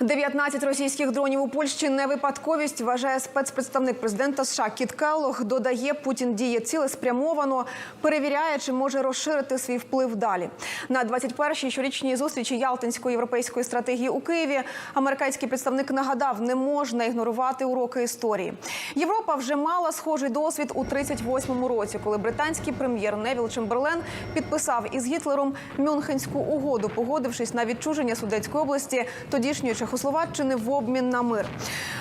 19 російських дронів у Польщі не випадковість, вважає спецпредставник президента США Кіт Келлог. Додає, Путін діє цілеспрямовано, перевіряє, чи може розширити свій вплив далі. На 21-й щорічній зустрічі Ялтинської європейської стратегії у Києві американський представник нагадав, не можна ігнорувати уроки історії. Європа вже мала схожий досвід у 38-му році, коли британський прем'єр Невіл Чемберлен підписав із Гітлером Мюнхенську угоду, погодившись на відчуження Судетської області тодішньої Чехословаччини в обмін на мир.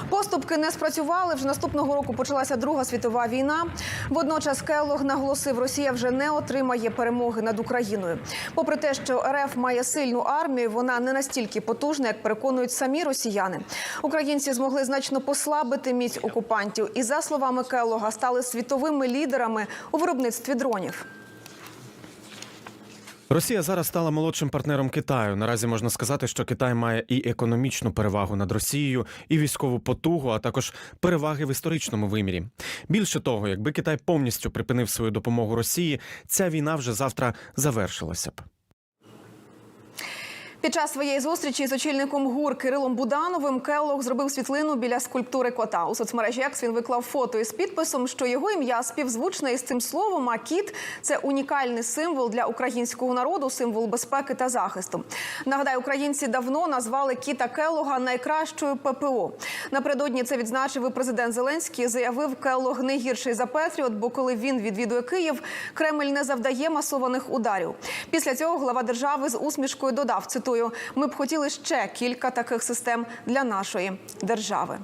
Поступки не спрацювали. Вже наступного року почалася Друга світова війна. Водночас Келлог наголосив, Росія вже не отримає перемоги над Україною. Попри те, що РФ має сильну армію, вона не настільки потужна, як переконують самі росіяни. Українці змогли значно послабити міць окупантів, і за словами Келлога, стали світовими лідерами у виробництві дронів. Росія зараз стала молодшим партнером Китаю. Наразі можна сказати, що Китай має і економічну перевагу над Росією, і військову потугу, а також переваги в історичному вимірі. Більше того, якби Китай повністю припинив свою допомогу Росії, ця війна вже завтра завершилася б. Під час своєї зустрічі з очільником ГУР Кирилом Будановим Келлог зробив світлину біля скульптури кота. У соцмережі Екс він виклав фото із підписом, що його ім'я співзвучне із цим словом. А кіт це унікальний символ для українського народу, символ безпеки та захисту. Нагадаю, українці давно назвали кіта Келлога найкращою ППО. Напередодні це відзначив і президент Зеленський. Заявив, Келлог не гірший за Петріот, бо коли він відвідує Київ, Кремль не завдає масованих ударів. Після цього глава держави з усмішкою додав цитую: ми б хотіли ще кілька таких систем для нашої держави.